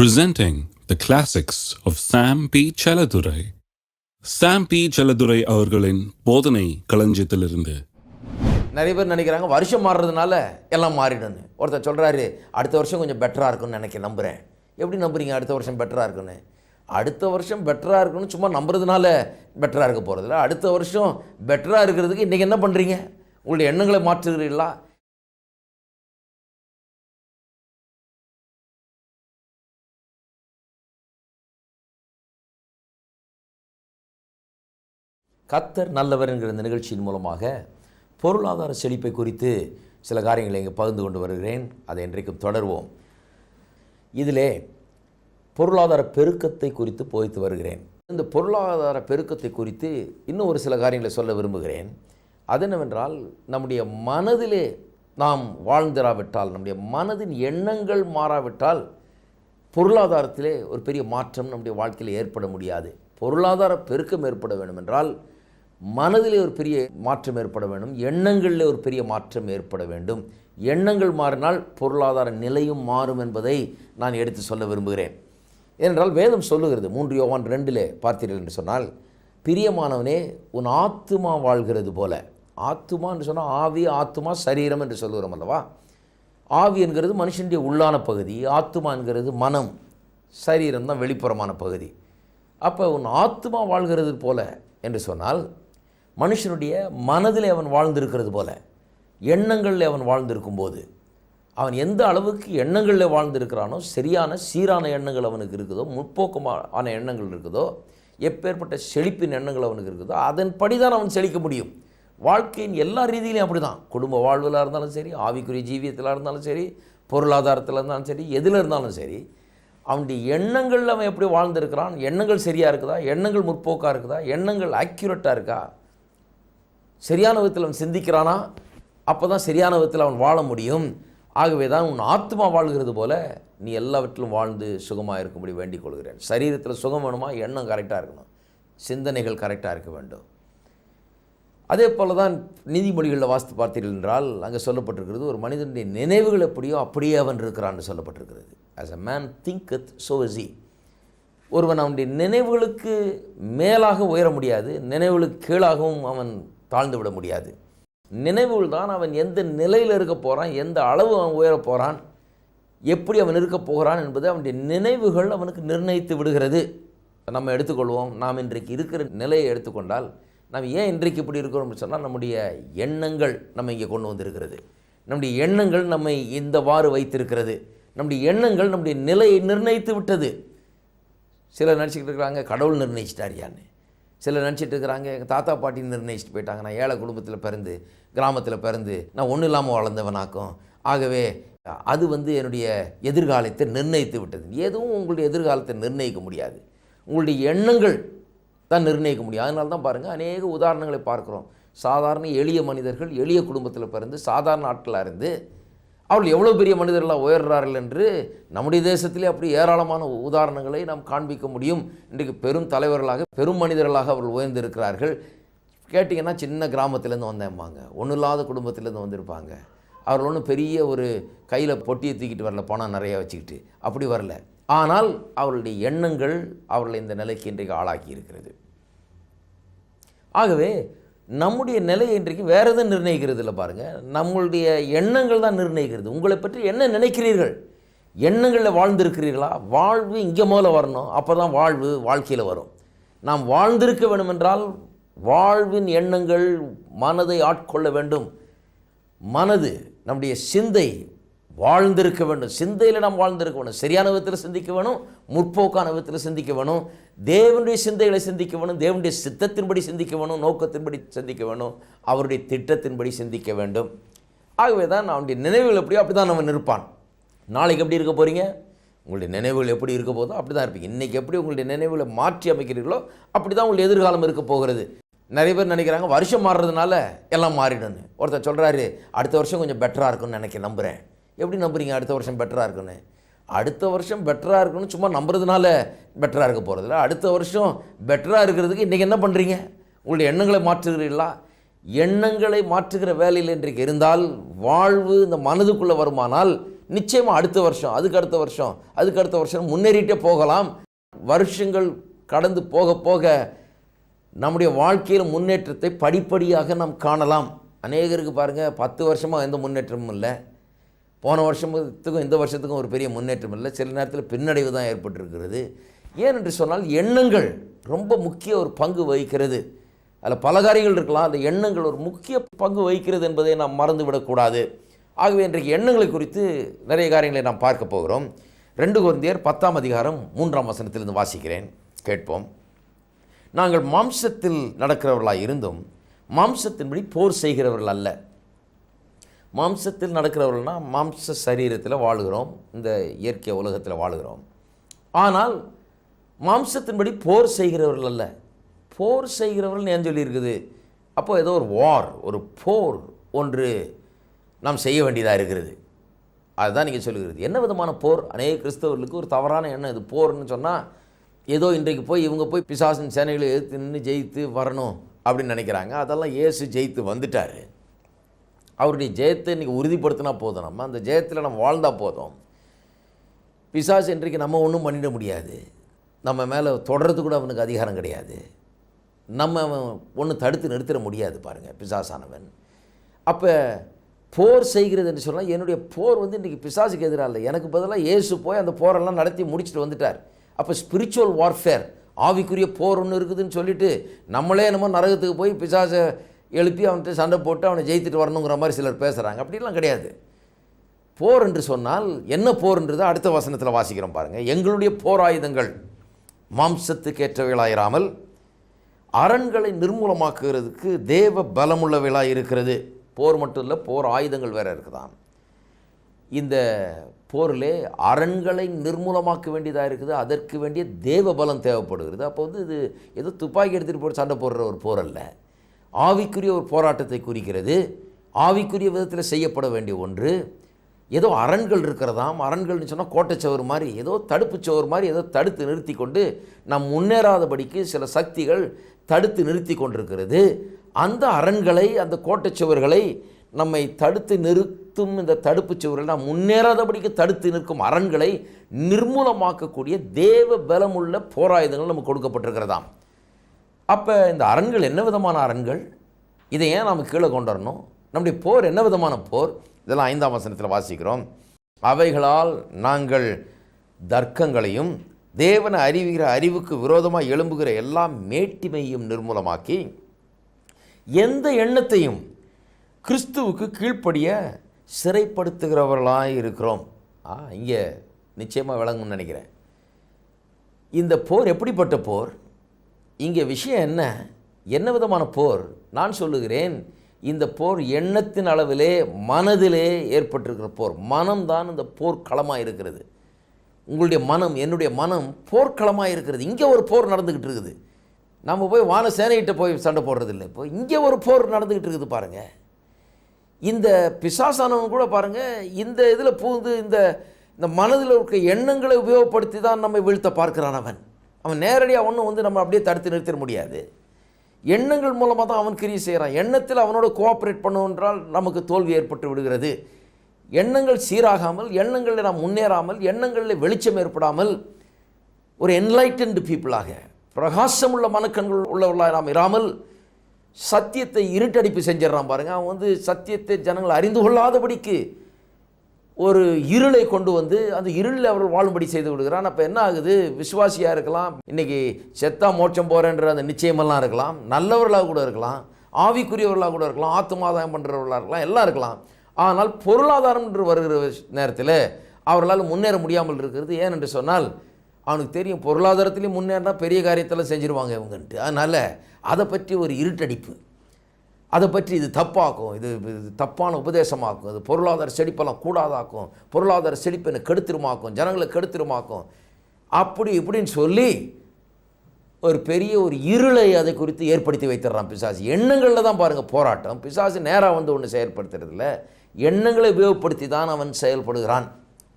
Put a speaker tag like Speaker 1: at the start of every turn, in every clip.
Speaker 1: presenting the classics of Sam P. Chaladurai. Sam P Chelladurai அவர்களின் போதனை களஞ்சியத்திலிருந்து
Speaker 2: நிறைய பேர் நினைக்கிறாங்க வருஷம் மாறுறதுனால எல்லாம் மாறிடுன்னு ஒருத்தர் சொல்கிறாரு அடுத்த வருஷம் கொஞ்சம் பெட்டராக இருக்கும்னு நினைக்க நம்புகிறேன் எப்படி நம்புறீங்க அடுத்த வருஷம் பெட்டராக இருக்குன்னு அடுத்த வருஷம் பெட்டராக இருக்குன்னு சும்மா நம்புறதுனால பெட்டராக இருக்க போகிறதில்ல அடுத்த வருஷம் பெட்டராக இருக்கிறதுக்கு இன்றைக்கி என்ன பண்ணுறீங்க உங்களுடைய எண்ணங்களை மாற்றுகிறீர்களா கத்தர் நல்லவர் என்கிற இந்த நிகழ்ச்சியின் மூலமாக பொருளாதார செழிப்பை குறித்து சில காரியங்களை இங்கே பகிர்ந்து கொண்டு வருகிறேன் அதை இன்றைக்கும் தொடர்வோம் இதிலே பொருளாதார பெருக்கத்தை குறித்து போய்த்து வருகிறேன் இந்த பொருளாதார பெருக்கத்தை குறித்து இன்னும் ஒரு சில காரியங்களை சொல்ல விரும்புகிறேன் அது என்னவென்றால் நம்முடைய மனதிலே நாம் வாழ்ந்திராவிட்டால் நம்முடைய மனதின் எண்ணங்கள் மாறாவிட்டால் பொருளாதாரத்திலே ஒரு பெரிய மாற்றம் நம்முடைய வாழ்க்கையில் ஏற்பட முடியாது பொருளாதார பெருக்கம் ஏற்பட வேண்டுமென்றால் மனதிலே ஒரு பெரிய மாற்றம் ஏற்பட வேண்டும் எண்ணங்களில் ஒரு பெரிய மாற்றம் ஏற்பட வேண்டும் எண்ணங்கள் மாறினால் பொருளாதார நிலையும் மாறும் என்பதை நான் எடுத்து சொல்ல விரும்புகிறேன் ஏனென்றால் வேதம் சொல்லுகிறது மூன்று யோவான் ரெண்டிலே பார்த்தீர்கள் என்று சொன்னால் பிரியமானவனே உன் ஆத்துமா வாழ்கிறது போல ஆத்துமா என்று சொன்னால் ஆவி ஆத்துமா சரீரம் என்று சொல்லுகிறோம் அல்லவா ஆவி என்கிறது மனுஷனுடைய உள்ளான பகுதி ஆத்துமா என்கிறது மனம் சரீரம் தான் வெளிப்புறமான பகுதி அப்போ உன் ஆத்துமா வாழ்கிறது போல என்று சொன்னால் மனுஷனுடைய மனதில் அவன் வாழ்ந்திருக்கிறது போல எண்ணங்களில் அவன் வாழ்ந்திருக்கும்போது அவன் எந்த அளவுக்கு எண்ணங்களில் வாழ்ந்திருக்கிறானோ சரியான சீரான எண்ணங்கள் அவனுக்கு இருக்குதோ முற்போக்கமான எண்ணங்கள் இருக்குதோ எப்பேற்பட்ட செழிப்பின் எண்ணங்கள் அவனுக்கு இருக்குதோ அதன்படி தான் அவன் செழிக்க முடியும் வாழ்க்கையின் எல்லா ரீதியிலையும் அப்படி தான் குடும்ப வாழ்வில் இருந்தாலும் சரி ஆவிக்குரிய ஜீவியத்தில் இருந்தாலும் சரி பொருளாதாரத்தில் இருந்தாலும் சரி எதில் இருந்தாலும் சரி அவனுடைய எண்ணங்களில் அவன் எப்படி வாழ்ந்திருக்கிறான் எண்ணங்கள் சரியாக இருக்குதா எண்ணங்கள் முற்போக்காக இருக்குதா எண்ணங்கள் அக்யூரேட்டாக இருக்கா சரியான விதத்தில் அவன் சிந்திக்கிறானா அப்போ தான் சரியான விதத்தில் அவன் வாழ முடியும் ஆகவே தான் உன் ஆத்மா வாழ்கிறது போல நீ எல்லாவற்றிலும் வாழ்ந்து சுகமாக இருக்கும்படி வேண்டிக் கொள்கிறேன் சரீரத்தில் சுகம் வேணுமா எண்ணம் கரெக்டாக இருக்கணும் சிந்தனைகள் கரெக்டாக இருக்க வேண்டும் அதே போல் தான் நீதிமொழிகளில் வாசித்து பார்த்தீர்கள் என்றால் அங்கே சொல்லப்பட்டிருக்கிறது ஒரு மனிதனுடைய நினைவுகள் எப்படியோ அப்படியே அவன் இருக்கிறான்னு சொல்லப்பட்டிருக்கிறது as a man thinketh so is he ஒருவன் அவனுடைய நினைவுகளுக்கு மேலாக உயர முடியாது நினைவுகளுக்கு கீழாகவும் அவன் தாழ்ந்து விட முடியாது நினைவுகள் தான் அவன் எந்த நிலையில் இருக்க போகிறான் எந்த அளவு அவன் உயர போகிறான் எப்படி அவன் இருக்க போகிறான் என்பது அவனுடைய நினைவுகள் அவனுக்கு நிர்ணயித்து விடுகிறது நம்ம எடுத்துக்கொள்வோம் நாம் இன்றைக்கு இருக்கிற நிலையை எடுத்துக்கொண்டால் நாம் ஏன் இன்றைக்கு இப்படி இருக்கிறோம் சொன்னால் நம்முடைய எண்ணங்கள் நம்ம இங்கே கொண்டு வந்திருக்கிறது நம்முடைய எண்ணங்கள் நம்மை இந்தவாறு வைத்திருக்கிறது நம்முடைய எண்ணங்கள் நம்முடைய நிலையை நிர்ணயித்து விட்டது சிலர் நினச்சிக்கிட்டு இருக்கிறாங்க கடவுள் நிர்ணயிச்சிட்டார் யான்னு சிலர் நினச்சிட்டு இருக்கிறாங்க எங்கள் தாத்தா பாட்டி நிர்ணயிச்சுட்டு போயிட்டாங்க நான் ஏழை குடும்பத்தில் பிறந்து கிராமத்தில் பிறந்து நான் ஒன்றும் இல்லாமல் வளர்ந்தவனாக்கும் ஆகவே அது வந்து என்னுடைய எதிர்காலத்தை நிர்ணயித்து விட்டது எதுவும் உங்களுடைய எதிர்காலத்தை நிர்ணயிக்க முடியாது உங்களுடைய எண்ணங்கள் தான் நிர்ணயிக்க முடியும் அதனால தான் பாருங்கள் அநேக உதாரணங்களை பார்க்குறோம் சாதாரண எளிய மனிதர்கள் எளிய குடும்பத்தில் பிறந்து சாதாரண ஆட்களாக இருந்து அவர்கள் எவ்வளோ பெரிய மனிதர்களாக உயர்றார்கள் என்று நம்முடைய தேசத்திலே அப்படி ஏராளமான உதாரணங்களை நாம் காண்பிக்க முடியும் இன்றைக்கு பெரும் தலைவர்களாக பெரும் மனிதர்களாக அவர்கள் உயர்ந்திருக்கிறார்கள் கேட்டிங்கன்னா சின்ன கிராமத்திலேருந்து வந்தேம்பாங்க ஒன்றும் இல்லாத குடும்பத்திலேருந்து வந்திருப்பாங்க அவர்கள் ஒன்றும் பெரிய ஒரு கையில் பொட்டியை தூக்கிட்டு வரல பணம் நிறையா வச்சுக்கிட்டு அப்படி வரல ஆனால் அவருடைய எண்ணங்கள் அவர்களை இந்த நிலைக்கு இன்றைக்கு ஆளாக்கி இருக்கிறது ஆகவே நம்முடைய நிலை இன்றைக்கு வேறு எதுவும் நிர்ணயிக்கிறது இல்லை பாருங்கள் நம்மளுடைய எண்ணங்கள் தான் நிர்ணயிக்கிறது உங்களை பற்றி என்ன நினைக்கிறீர்கள் எண்ணங்களில் வாழ்ந்திருக்கிறீர்களா வாழ்வு இங்கே முதல்ல வரணும் அப்போ தான் வாழ்வு வாழ்க்கையில் வரும் நாம் வாழ்ந்திருக்க வேண்டுமென்றால் வாழ்வின் எண்ணங்கள் மனதை ஆட்கொள்ள வேண்டும் மனது நம்முடைய சிந்தை வாழ்ந்திருக்க வேண்டும் சிந்தையில் நாம் வாழ்ந்திருக்க வேணும் சரியான விதத்தில் சிந்திக்க வேணும் முற்போக்கான விதத்தில் சிந்திக்க வேணும் தேவனுடைய சிந்தைகளை சிந்திக்க வேணும் தேவனுடைய சித்தத்தின்படி சிந்திக்க வேணும் நோக்கத்தின்படி சிந்திக்க வேணும் அவருடைய திட்டத்தின்படி சிந்திக்க வேண்டும் ஆகவே தான் அவனுடைய நினைவுகள் எப்படியோ அப்படி தான் நம்ம இருப்பான் நாளைக்கு எப்படி இருக்க போகிறீங்க உங்களுடைய நினைவுகள் எப்படி இருக்க போதோ அப்படி தான் இருப்பீங்க இன்றைக்கி எப்படி உங்களுடைய நினைவுகளை மாற்றி அமைக்கிறீர்களோ அப்படி தான் உங்களுடைய எதிர்காலம் இருக்க போகிறது நிறைய பேர் நினைக்கிறாங்க வருஷம் மாறுறதுனால எல்லாம் மாறிடணும் ஒருத்தர் சொல்கிறாரு அடுத்த வருஷம் கொஞ்சம் பெட்டராக இருக்கும்னு நினைக்க நம்புகிறேன் எப்படி நம்புறீங்க அடுத்த வருஷம் பெட்டராக இருக்குன்னு அடுத்த வருஷம் பெட்டராக இருக்குன்னு சும்மா நம்புறதுனால பெட்டராக இருக்க போகிறதில்ல அடுத்த வருஷம் பெட்டராக இருக்கிறதுக்கு இன்றைக்கி என்ன பண்ணுறீங்க உங்களுடைய எண்ணங்களை மாற்றுகிறீர்களா எண்ணங்களை மாற்றுகிற வேலையில் இன்றைக்கு இருந்தால் வாழ்வு இந்த மனதுக்குள்ளே வருமானால் நிச்சயமாக அடுத்த வருஷம் அதுக்கு அடுத்த வருஷம் அதுக்கு அடுத்த வருஷம் முன்னேறிட்டே போகலாம் வருஷங்கள் கடந்து போக போக நம்முடைய வாழ்க்கையில் முன்னேற்றத்தை படிப்படியாக நாம் காணலாம் அநேகருக்கு பாருங்கள் பத்து வருஷமாக எந்த முன்னேற்றமும் இல்லை போன வருஷத்துக்கும் இந்த வருஷத்துக்கும் ஒரு பெரிய முன்னேற்றம் இல்லை சில நேரத்தில் பின்னடைவு தான் ஏற்பட்டிருக்கிறது ஏன் என்று சொன்னால் எண்ணங்கள் ரொம்ப முக்கிய ஒரு பங்கு வகிக்கிறது அதில் பல காரியங்கள் இருக்கலாம் அந்த எண்ணங்கள் ஒரு முக்கிய பங்கு வகிக்கிறது என்பதை நாம் மறந்துவிடக்கூடாது ஆகவே இன்றைக்கு எண்ணங்களை குறித்து நிறைய காரியங்களை நாம் பார்க்க போகிறோம் ரெண்டு குழந்தையர் பத்தாம் அதிகாரம் மூன்றாம் வசனத்திலிருந்து வாசிக்கிறேன் கேட்போம் நாங்கள் மாம்சத்தில் நடக்கிறவர்களாக இருந்தும் மாம்சத்தின்படி போர் செய்கிறவர்கள் அல்ல மாம்சத்தில் நடக்கிறவர்கள்னால் மாம்ச சரீரத்தில் வாழுகிறோம் இந்த இயற்கை உலகத்தில் வாழுகிறோம் ஆனால் மாம்சத்தின்படி போர் செய்கிறவர்கள் அல்ல போர் செய்கிறவர்கள் ஏன் சொல்லியிருக்குது அப்போது ஏதோ ஒரு வார் ஒரு போர் ஒன்று நாம் செய்ய வேண்டியதாக இருக்கிறது அதுதான் நீங்கள் சொல்லுகிறது என்ன விதமான போர் அநேக கிறிஸ்தவர்களுக்கு ஒரு தவறான எண்ணம் இது போர்னு சொன்னால் ஏதோ இன்றைக்கு போய் இவங்க போய் பிசாசின் சேனைகளை எடுத்து நின்று ஜெயித்து வரணும் அப்படின்னு நினைக்கிறாங்க அதெல்லாம் இயேசு ஜெயித்து வந்துட்டார் அவருடைய ஜெயத்தை இன்றைக்கி உறுதிப்படுத்தினா போதும் நம்ம அந்த ஜெயத்தில் நம்ம வாழ்ந்தால் போதும் பிசாஸ் இன்றைக்கு நம்ம ஒன்றும் பண்ணிட முடியாது நம்ம மேலே தொடர்றது கூட அவனுக்கு அதிகாரம் கிடையாது நம்ம ஒன்று தடுத்து நிறுத்திட முடியாது பாருங்கள் பிசாசானவன் அப்போ போர் செய்கிறது என்று சொன்னால் என்னுடைய போர் வந்து இன்றைக்கி பிசாசுக்கு எதிராக இல்லை எனக்கு பதிலாக ஏசு போய் அந்த போரெல்லாம் நடத்தி முடிச்சுட்டு வந்துட்டார் அப்போ ஸ்பிரிச்சுவல் வார்ஃபேர் ஆவிக்குரிய போர் ஒன்று இருக்குதுன்னு சொல்லிவிட்டு நம்மளே என்னமோ நரகத்துக்கு போய் பிசாசை எழுப்பி அவன்கிட்ட சண்டை போட்டு அவனை ஜெயித்துட்டு வரணுங்கிற மாதிரி சிலர் பேசுகிறாங்க அப்படிலாம் கிடையாது போர் என்று சொன்னால் என்ன போர்ன்றது அடுத்த வசனத்தில் வாசிக்கிறோம் பாருங்கள் எங்களுடைய போர் ஆயுதங்கள் மாம்சத்துக்கேற்றவைகளாயிராமல் அரண்களை நிர்மூலமாக்குகிறதுக்கு தேவ பலமுள்ளவைகளாக இருக்கிறது போர் மட்டும் இல்லை போர் ஆயுதங்கள் வேறு இருக்குதான் இந்த போரிலே அரண்களை நிர்மூலமாக்க வேண்டியதாக இருக்குது அதற்கு வேண்டிய தேவ பலம் தேவைப்படுகிறது அப்போ வந்து இது ஏதோ துப்பாக்கி எடுத்துகிட்டு போய் சண்டை போடுற ஒரு போர் அல்ல ஆவிக்குரிய ஒரு போராட்டத்தை குறிக்கிறது ஆவிக்குரிய விதத்தில் செய்யப்பட வேண்டிய ஒன்று ஏதோ அரண்கள் இருக்கிறதாம் அரண்கள்னு சொன்னால் கோட்டைச்சவர் மாதிரி ஏதோ சவர் மாதிரி ஏதோ தடுத்து நிறுத்தி கொண்டு நம் முன்னேறாதபடிக்கு சில சக்திகள் தடுத்து நிறுத்தி கொண்டிருக்கிறது அந்த அரண்களை அந்த கோட்டைச்சுவர்களை நம்மை தடுத்து நிறுத்தும் இந்த தடுப்பு சுவர்கள் நாம் முன்னேறாதபடிக்கு தடுத்து நிற்கும் அரண்களை நிர்மூலமாக்கக்கூடிய தேவ பலமுள்ள போராயுதங்கள் நமக்கு கொடுக்கப்பட்டிருக்கிறதாம் அப்போ இந்த அரண்கள் என்ன விதமான அரண்கள் இதை ஏன் நாம் கீழே கொண்டு வரணும் நம்முடைய போர் என்ன விதமான போர் இதெல்லாம் ஐந்தாம் வசனத்தில் வாசிக்கிறோம் அவைகளால் நாங்கள் தர்க்கங்களையும் தேவனை அறிவுகிற அறிவுக்கு விரோதமாக எழும்புகிற எல்லா மேட்டிமையும் நிர்மூலமாக்கி எந்த எண்ணத்தையும் கிறிஸ்துவுக்கு கீழ்ப்படிய சிறைப்படுத்துகிறவர்களாக இருக்கிறோம் ஆ இங்கே நிச்சயமாக விளங்கும்னு நினைக்கிறேன் இந்த போர் எப்படிப்பட்ட போர் இங்கே விஷயம் என்ன என்ன விதமான போர் நான் சொல்லுகிறேன் இந்த போர் எண்ணத்தின் அளவிலே மனதிலே ஏற்பட்டிருக்கிற போர் மனம்தான் இந்த போர்க்களமாக இருக்கிறது உங்களுடைய மனம் என்னுடைய மனம் போர்க்களமாக இருக்கிறது இங்கே ஒரு போர் நடந்துக்கிட்டு இருக்குது நம்ம போய் வான சேனைகிட்ட போய் சண்டை போடுறது இல்லை இப்போ இங்கே ஒரு போர் நடந்துக்கிட்டு இருக்குது பாருங்கள் இந்த பிசாசானவங்க கூட பாருங்கள் இந்த இதில் பூந்து இந்த இந்த மனதில் இருக்க எண்ணங்களை உபயோகப்படுத்தி தான் நம்ம வீழ்த்த பார்க்கிறான் அவன் அவன் நேரடியாக ஒன்றும் வந்து நம்ம அப்படியே தடுத்து நிறுத்திட முடியாது எண்ணங்கள் மூலமாக தான் அவன் கிரியை செய்கிறான் எண்ணத்தில் அவனோட கோஆப்ரேட் பண்ணுவென்றால் நமக்கு தோல்வி ஏற்பட்டு விடுகிறது எண்ணங்கள் சீராகாமல் எண்ணங்களில் நாம் முன்னேறாமல் எண்ணங்களில் வெளிச்சம் ஏற்படாமல் ஒரு என்லைட்டன்டு பீப்புளாக பிரகாசம் உள்ள மனக்கண்கள் உள்ளவர்களாக நாம் இராமல் சத்தியத்தை இருட்டடிப்பு செஞ்சிடறான் பாருங்கள் அவன் வந்து சத்தியத்தை ஜனங்கள் அறிந்து கொள்ளாதபடிக்கு ஒரு இருளை கொண்டு வந்து அந்த இருளில் அவர்கள் வாழும்படி செய்து விடுகிறான் அப்போ என்ன ஆகுது விசுவாசியாக இருக்கலாம் இன்றைக்கி செத்தா மோட்சம் போகிறேன்ற அந்த நிச்சயமெல்லாம் இருக்கலாம் நல்லவர்களாக கூட இருக்கலாம் ஆவிக்குரியவர்களாக கூட இருக்கலாம் ஆத்மாதாயம் பண்ணுறவர்களாக இருக்கலாம் எல்லாம் இருக்கலாம் ஆனால் பொருளாதாரம் என்று வருகிற நேரத்தில் அவர்களால் முன்னேற முடியாமல் இருக்கிறது ஏன் என்று சொன்னால் அவனுக்கு தெரியும் பொருளாதாரத்துலேயும் முன்னேறினா பெரிய காரியத்தெல்லாம் செஞ்சுருவாங்க இவங்கன்ட்டு அதனால் அதை பற்றி ஒரு இருட்டடிப்பு அதை பற்றி இது தப்பாக்கும் இது இது தப்பான உபதேசமாக்கும் இது பொருளாதார செழிப்பெல்லாம் கூடாதாக்கும் பொருளாதார செழிப்பை கெடுத்துருமாக்கும் ஜனங்களை கெடுத்துருமாக்கும் அப்படி இப்படின்னு சொல்லி ஒரு பெரிய ஒரு இருளை அதை குறித்து ஏற்படுத்தி வைத்துடுறான் பிசாசு எண்ணங்களில் தான் பாருங்கள் போராட்டம் பிசாசு நேராக வந்து ஒன்று செயல்படுத்துறதில்ல எண்ணங்களை உபயோகப்படுத்தி தான் அவன் செயல்படுகிறான்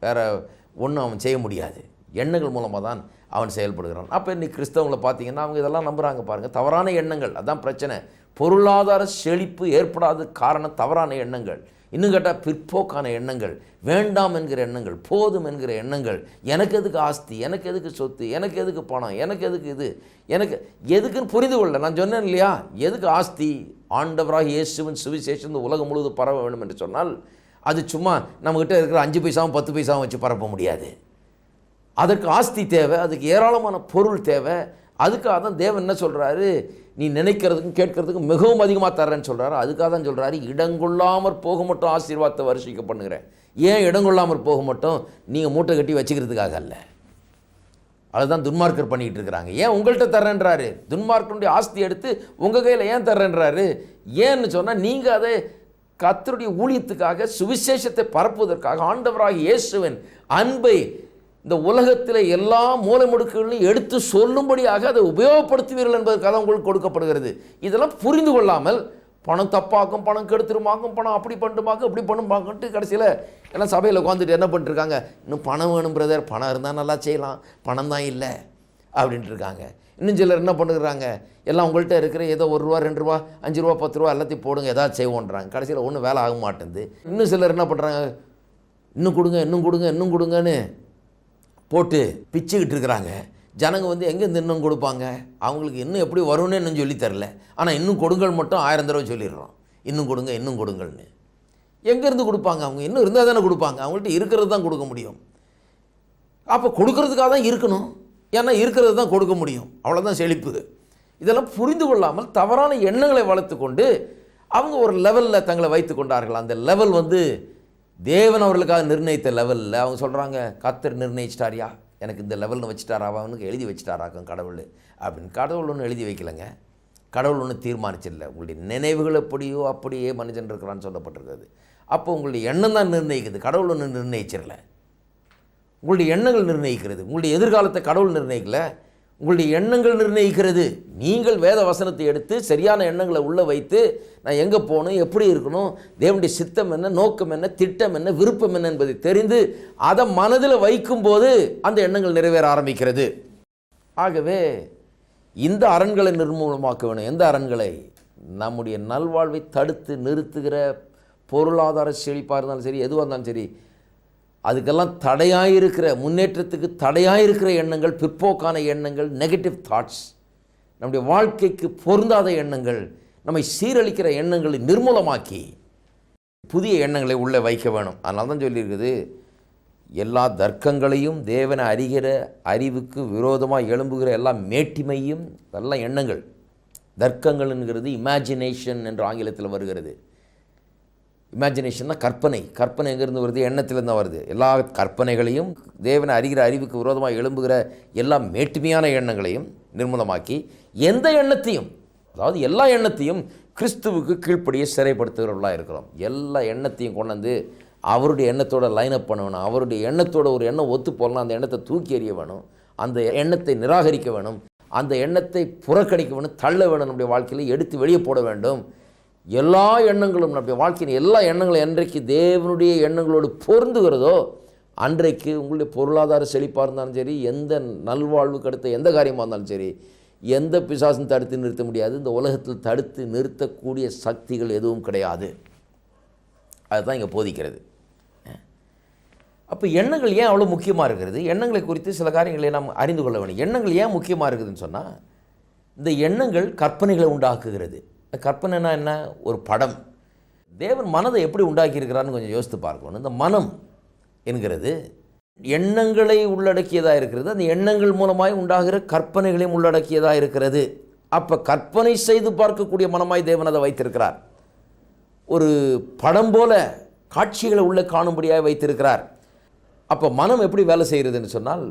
Speaker 2: வேறு ஒன்றும் அவன் செய்ய முடியாது எண்ணங்கள் மூலமாக தான் அவன் செயல்படுகிறான் அப்போ இன்னைக்கு கிறிஸ்தவங்களை பார்த்தீங்கன்னா அவங்க இதெல்லாம் நம்புகிறாங்க பாருங்கள் தவறான எண்ணங்கள் அதுதான் பிரச்சனை பொருளாதார செழிப்பு ஏற்படாத காரண தவறான எண்ணங்கள் இன்னும் கேட்டால் பிற்போக்கான எண்ணங்கள் வேண்டாம் என்கிற எண்ணங்கள் போதும் என்கிற எண்ணங்கள் எனக்கு எதுக்கு ஆஸ்தி எனக்கு எதுக்கு சொத்து எனக்கு எதுக்கு பணம் எனக்கு எதுக்கு இது எனக்கு எதுக்குன்னு புரிந்து கொள்ள நான் சொன்னேன் இல்லையா எதுக்கு ஆஸ்தி ஆண்டவராக இயேசுவின் சுவிசேஷம் இந்த உலகம் முழுவதும் பரவ வேண்டும் என்று சொன்னால் அது சும்மா நம்மக்கிட்ட இருக்கிற அஞ்சு பைசாவும் பத்து பைசாவும் வச்சு பரப்ப முடியாது அதற்கு ஆஸ்தி தேவை அதுக்கு ஏராளமான பொருள் தேவை அதுக்காக தான் தேவன் என்ன சொல்கிறாரு நீ நினைக்கிறதுக்கும் கேட்கறதுக்கும் மிகவும் அதிகமாக தர்றேன்னு சொல்கிறாரு அதுக்காக தான் சொல்கிறாரு இடங்கொள்ளாமற் போக மட்டும் ஆசீர்வாதத்தை வருஷிக்க பண்ணுகிறேன் ஏன் இடங்கொள்ளாமற் போக மட்டும் நீங்கள் மூட்டை கட்டி வச்சுக்கிறதுக்காக அல்ல அதுதான் துன்மார்க்கர் பண்ணிக்கிட்டு இருக்கிறாங்க ஏன் உங்கள்கிட்ட தர்றேன்றாரு துன்மார்க்கனுடைய ஆஸ்தி எடுத்து உங்கள் கையில் ஏன் தர்றேன்றாரு ஏன்னு சொன்னால் நீங்கள் அதை கத்தருடைய ஊழியத்துக்காக சுவிசேஷத்தை பரப்புவதற்காக ஆண்டவராக இயேசுவின் அன்பை இந்த உலகத்தில் எல்லா மூலை முடுக்குகளையும் எடுத்து சொல்லும்படியாக அதை உபயோகப்படுத்துவீர்கள் என்பதற்காக உங்களுக்கு கொடுக்கப்படுகிறது இதெல்லாம் புரிந்து கொள்ளாமல் பணம் தப்பாக்கும் பணம் கெடுத்துருமாக்கும் பணம் அப்படி பண்ணுமாக்கும் இப்படி பண்ணுமாக்கன்ட்டு கடைசியில் எல்லாம் சபையில் உட்காந்துட்டு என்ன பண்ணிட்டுருக்காங்க இன்னும் பணம் வேணும் பிரதர் பணம் இருந்தால் நல்லா செய்யலாம் பணம் தான் இல்லை அப்படின்ட்டு இருக்காங்க இன்னும் சிலர் என்ன பண்ணுறாங்க எல்லாம் உங்கள்கிட்ட இருக்கிற ஏதோ ஒரு ரூபா ரெண்டு ரூபா அஞ்சு ரூபா பத்து ரூபா எல்லாத்தையும் போடுங்க ஏதாவது செய்வோன்றாங்க கடைசியில் ஒன்றும் வேலை ஆக மாட்டேங்குது இன்னும் சிலர் என்ன பண்ணுறாங்க இன்னும் கொடுங்க இன்னும் கொடுங்க இன்னும் கொடுங்கன்னு போட்டு பிச்சுக்கிட்டு இருக்கிறாங்க ஜனங்க வந்து எங்கேருந்து இன்னும் கொடுப்பாங்க அவங்களுக்கு இன்னும் எப்படி வரும்னு இன்னும் சொல்லித்தரல ஆனால் இன்னும் கொடுங்கள் மட்டும் ஆயிரம் தடவை சொல்லிடுறோம் இன்னும் கொடுங்க இன்னும் கொடுங்கள்னு எங்கேருந்து கொடுப்பாங்க அவங்க இன்னும் இருந்தால் தானே கொடுப்பாங்க அவங்கள்ட்ட இருக்கிறது தான் கொடுக்க முடியும் அப்போ கொடுக்கறதுக்காக தான் இருக்கணும் ஏன்னா இருக்கிறது தான் கொடுக்க முடியும் அவ்வளோதான் செழிப்பு இதெல்லாம் புரிந்து கொள்ளாமல் தவறான எண்ணங்களை வளர்த்து கொண்டு அவங்க ஒரு லெவலில் தங்களை வைத்து கொண்டார்கள் அந்த லெவல் வந்து தேவன் அவர்களுக்காக நிர்ணயித்த லெவலில் அவங்க சொல்கிறாங்க கத்தர் நிர்ணயிச்சிட்டாரியா எனக்கு இந்த லெவலில் அவனுக்கு எழுதி வச்சுட்டாராக்கும் கடவுள் அப்படின்னு கடவுள் ஒன்று எழுதி வைக்கலைங்க கடவுள் ஒன்றும் தீர்மானிச்சிடல உங்களுடைய நினைவுகள் எப்படியோ அப்படியே மனிதன் இருக்கிறான்னு சொல்லப்பட்டிருக்கிறது அப்போ உங்களுடைய எண்ணம் தான் நிர்ணயிக்குது கடவுள் ஒன்று நிர்ணயிச்சிடல உங்களுடைய எண்ணங்கள் நிர்ணயிக்கிறது உங்களுடைய எதிர்காலத்தை கடவுள் நிர்ணயிக்கலை உங்களுடைய எண்ணங்கள் நிர்ணயிக்கிறது நீங்கள் வேத வசனத்தை எடுத்து சரியான எண்ணங்களை உள்ளே வைத்து நான் எங்கே போகணும் எப்படி இருக்கணும் தேவனுடைய சித்தம் என்ன நோக்கம் என்ன திட்டம் என்ன விருப்பம் என்ன என்பதை தெரிந்து அதை மனதில் வைக்கும்போது அந்த எண்ணங்கள் நிறைவேற ஆரம்பிக்கிறது ஆகவே இந்த அரண்களை நிர்மூலமாக்க வேணும் எந்த அரண்களை நம்முடைய நல்வாழ்வை தடுத்து நிறுத்துகிற பொருளாதார செழிப்பாக இருந்தாலும் சரி எதுவாக இருந்தாலும் சரி அதுக்கெல்லாம் தடையாக இருக்கிற முன்னேற்றத்துக்கு தடையாக இருக்கிற எண்ணங்கள் பிற்போக்கான எண்ணங்கள் நெகட்டிவ் தாட்ஸ் நம்முடைய வாழ்க்கைக்கு பொருந்தாத எண்ணங்கள் நம்மை சீரழிக்கிற எண்ணங்களை நிர்மூலமாக்கி புதிய எண்ணங்களை உள்ளே வைக்க வேணும் அதனால தான் சொல்லியிருக்குது எல்லா தர்க்கங்களையும் தேவனை அறிகிற அறிவுக்கு விரோதமாக எழும்புகிற எல்லா மேட்டிமையும் எல்லாம் எண்ணங்கள் தர்க்கங்கள்ங்கிறது இமேஜினேஷன் என்று ஆங்கிலத்தில் வருகிறது இமேஜினேஷன்னா கற்பனை கற்பனை எங்கேருந்து வருது எண்ணத்திலேருந்து தான் வருது எல்லா கற்பனைகளையும் தேவனை அறிகிற அறிவுக்கு விரோதமாக எழும்புகிற எல்லா மேட்டுமையான எண்ணங்களையும் நிர்மூலமாக்கி எந்த எண்ணத்தையும் அதாவது எல்லா எண்ணத்தையும் கிறிஸ்துவுக்கு கீழ்ப்படியே சிறைப்படுத்துகிறவர்களாக இருக்கிறோம் எல்லா எண்ணத்தையும் கொண்டாந்து அவருடைய எண்ணத்தோட லைன் அப் பண்ண வேணும் அவருடைய எண்ணத்தோட ஒரு எண்ணம் ஒத்து போகலாம் அந்த எண்ணத்தை தூக்கி எறிய வேணும் அந்த எண்ணத்தை நிராகரிக்க வேணும் அந்த எண்ணத்தை புறக்கணிக்க வேணும் தள்ள வேணும் நம்முடைய வாழ்க்கையில் எடுத்து வெளியே போட வேண்டும் எல்லா எண்ணங்களும் நம்முடைய வாழ்க்கையின் எல்லா எண்ணங்களும் என்றைக்கு தேவனுடைய எண்ணங்களோடு பொருந்துகிறதோ அன்றைக்கு உங்களுடைய பொருளாதார செழிப்பாக இருந்தாலும் சரி எந்த நல்வாழ்வு கடுத்த எந்த காரியமாக இருந்தாலும் சரி எந்த பிசாசும் தடுத்து நிறுத்த முடியாது இந்த உலகத்தில் தடுத்து நிறுத்தக்கூடிய சக்திகள் எதுவும் கிடையாது அதுதான் இங்கே போதிக்கிறது அப்போ எண்ணங்கள் ஏன் அவ்வளோ முக்கியமாக இருக்கிறது எண்ணங்களை குறித்து சில காரியங்களை நாம் அறிந்து கொள்ள வேண்டும் எண்ணங்கள் ஏன் முக்கியமாக இருக்குதுன்னு சொன்னால் இந்த எண்ணங்கள் கற்பனைகளை உண்டாக்குகிறது இந்த கற்பனைனா என்ன ஒரு படம் தேவன் மனதை எப்படி உண்டாக்கியிருக்கிறான்னு கொஞ்சம் யோசித்து பார்க்கணும் இந்த மனம் என்கிறது எண்ணங்களை உள்ளடக்கியதாக இருக்கிறது அந்த எண்ணங்கள் மூலமாய் உண்டாகிற கற்பனைகளையும் உள்ளடக்கியதாக இருக்கிறது அப்போ கற்பனை செய்து பார்க்கக்கூடிய மனமாய் தேவன் அதை வைத்திருக்கிறார் ஒரு படம் போல காட்சிகளை உள்ளே காணும்படியாக வைத்திருக்கிறார் அப்போ மனம் எப்படி வேலை செய்கிறதுன்னு சொன்னால்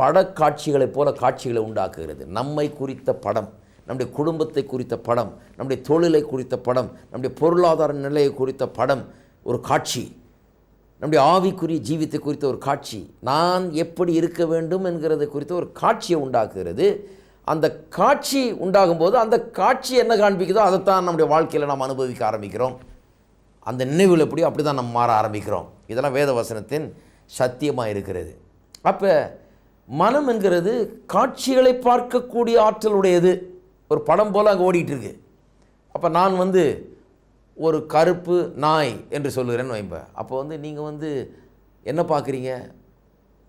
Speaker 2: படக்காட்சிகளைப் போல காட்சிகளை உண்டாக்குகிறது நம்மை குறித்த படம் நம்முடைய குடும்பத்தை குறித்த படம் நம்முடைய தொழிலை குறித்த படம் நம்முடைய பொருளாதார நிலையை குறித்த படம் ஒரு காட்சி நம்முடைய ஆவிக்குரிய ஜீவித்தை குறித்த ஒரு காட்சி நான் எப்படி இருக்க வேண்டும் என்கிறது குறித்த ஒரு காட்சியை உண்டாக்குகிறது அந்த காட்சி உண்டாகும்போது அந்த காட்சி என்ன காண்பிக்குதோ அதைத்தான் நம்முடைய வாழ்க்கையில் நாம் அனுபவிக்க ஆரம்பிக்கிறோம் அந்த நினைவில் எப்படியோ அப்படி தான் நம்ம மாற ஆரம்பிக்கிறோம் இதெல்லாம் வேத வசனத்தின் சத்தியமாக இருக்கிறது அப்போ மனம் என்கிறது காட்சிகளை பார்க்கக்கூடிய ஆற்றலுடையது ஒரு படம் போல் அங்கே ஓடிக்கிட்டு இருக்கு அப்போ நான் வந்து ஒரு கருப்பு நாய் என்று சொல்லுகிறேன்னு வைப்பேன் அப்போ வந்து நீங்கள் வந்து என்ன பார்க்குறீங்க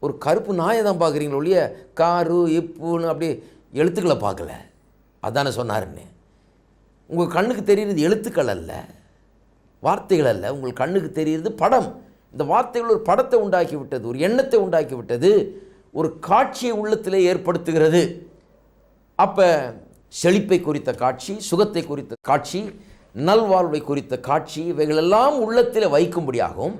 Speaker 2: ஒரு கருப்பு நாயை தான் பார்க்குறீங்களோ ஒழிய காரு இப்புன்னு அப்படியே எழுத்துக்களை பார்க்கல அதானே சொன்னாருன்னு உங்கள் கண்ணுக்கு தெரிகிறது எழுத்துக்கள் அல்ல வார்த்தைகள் அல்ல உங்கள் கண்ணுக்கு தெரிகிறது படம் இந்த வார்த்தைகள் ஒரு படத்தை உண்டாக்கி விட்டது ஒரு எண்ணத்தை உண்டாக்கி விட்டது ஒரு காட்சியை உள்ளத்தில் ஏற்படுத்துகிறது அப்போ செழிப்பை குறித்த காட்சி சுகத்தை குறித்த காட்சி நல்வாழ்வை குறித்த காட்சி இவைகளெல்லாம் உள்ளத்தில் வைக்கும்படியாகவும்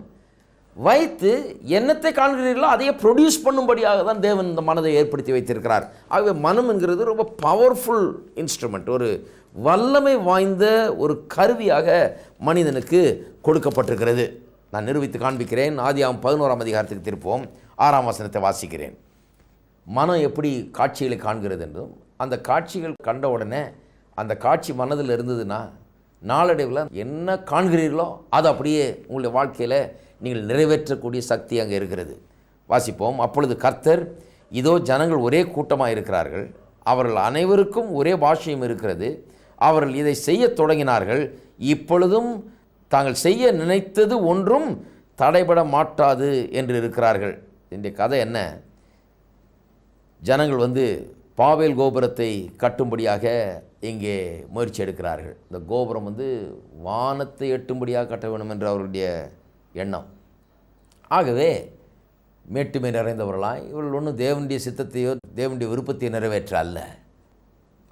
Speaker 2: வைத்து என்னத்தை காண்கிறீர்களோ அதையே ப்ரொடியூஸ் பண்ணும்படியாக தான் தேவன் இந்த மனதை ஏற்படுத்தி வைத்திருக்கிறார் ஆகவே மனம் என்கிறது ரொம்ப பவர்ஃபுல் இன்ஸ்ட்ருமெண்ட் ஒரு வல்லமை வாய்ந்த ஒரு கருவியாக மனிதனுக்கு கொடுக்கப்பட்டிருக்கிறது நான் நிரூபித்து காண்பிக்கிறேன் ஆதியாம் பதினோராம் அதிகாரத்துக்கு திருப்போம் ஆறாம் வசனத்தை வாசிக்கிறேன் மனம் எப்படி காட்சிகளை காண்கிறது என்றும் அந்த காட்சிகள் கண்ட உடனே அந்த காட்சி மனதில் இருந்ததுன்னா நாளடைவில் என்ன காண்கிறீர்களோ அது அப்படியே உங்களுடைய வாழ்க்கையில் நீங்கள் நிறைவேற்றக்கூடிய சக்தி அங்கே இருக்கிறது வாசிப்போம் அப்பொழுது கர்த்தர் இதோ ஜனங்கள் ஒரே கூட்டமாக இருக்கிறார்கள் அவர்கள் அனைவருக்கும் ஒரே பாஷையும் இருக்கிறது அவர்கள் இதை செய்ய தொடங்கினார்கள் இப்பொழுதும் தாங்கள் செய்ய நினைத்தது ஒன்றும் தடைபட மாட்டாது என்று இருக்கிறார்கள் இந்த கதை என்ன ஜனங்கள் வந்து பாவேல் கோபுரத்தை கட்டும்படியாக இங்கே முயற்சி எடுக்கிறார்கள் இந்த கோபுரம் வந்து வானத்தை எட்டும்படியாக கட்ட வேண்டும் என்ற அவர்களுடைய எண்ணம் ஆகவே மேட்டுமை நிறைந்தவர்களாய் இவர்கள் ஒன்றும் தேவனுடைய சித்தத்தையோ தேவனுடைய விருப்பத்தையோ நிறைவேற்ற அல்ல